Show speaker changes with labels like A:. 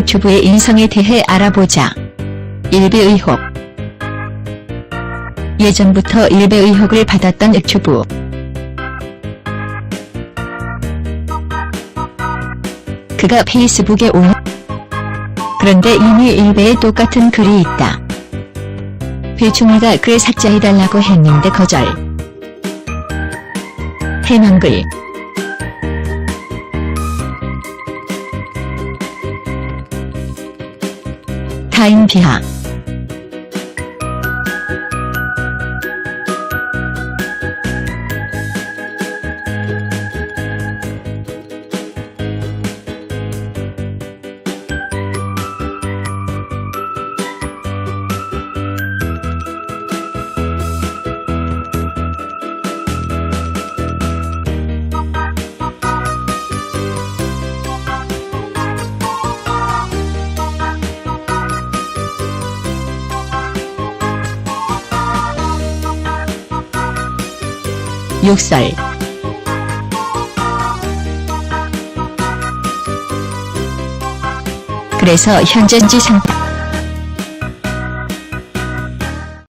A: 흑주부의 인성에 대해 알아보자. 일배 의혹 예전부터 일배 의혹을 받았던 흑주부. 그가 페이스북에 올 그런데 이미 일배에 똑같은 글이 있다. 배충이가 글 삭제해달라고 했는데 거절. 해명글 欢迎品尝 욕설 그래서 현재 지상